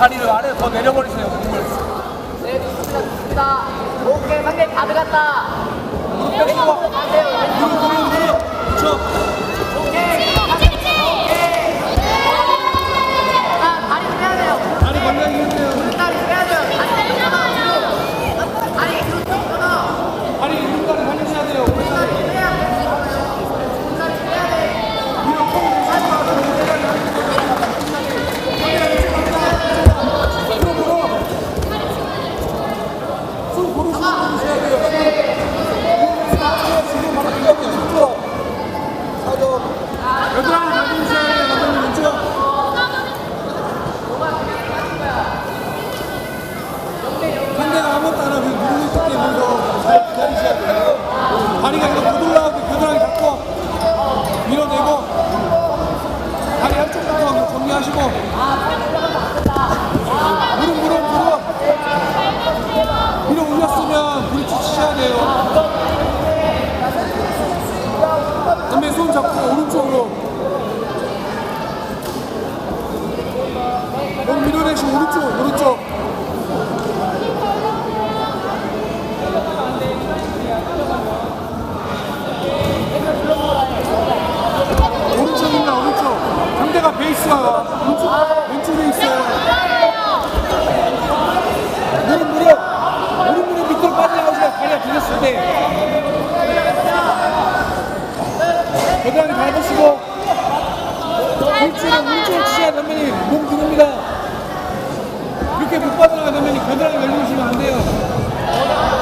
다리를 안에 더 내려버리세요 공을 네, 좋습니다, 좋습니다. 오케이, 상대 다 들어갔다. 왼쪽으로 가세요. 왼쪽으로. 그렇죠. Let's go! 잡으시고 물줄은 물줄 치셔야 선배님 몸 들어옵니다. 이렇게 못 받으려면 선배님 겨드랑이 열리시면 안 돼요.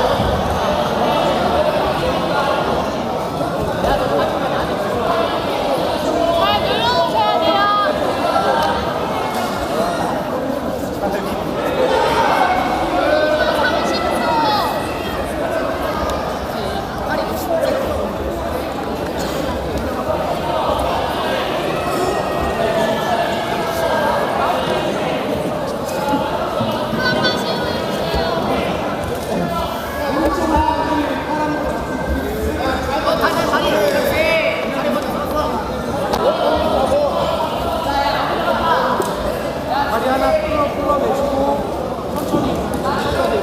살짝 끌어 끌어내시고 천천히 주셔야 돼요.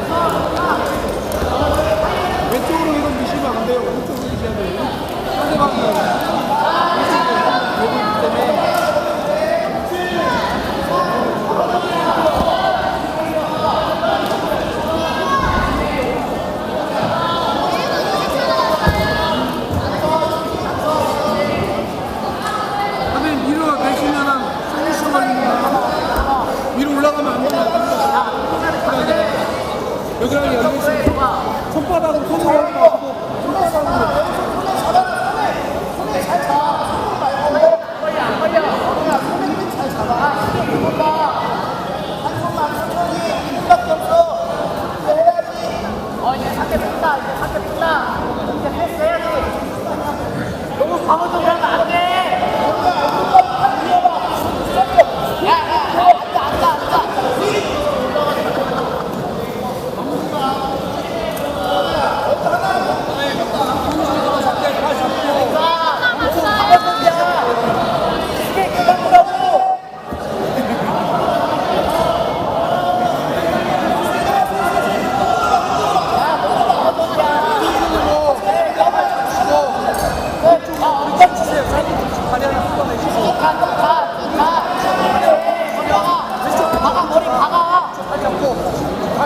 왼쪽으로 이건 미시면 안 돼요. 오른쪽으로 미셔야 돼요. 상대방이 여기랑 연결시켜서 손바닥으로 손으로 하고. 방어 좀 해.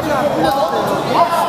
No.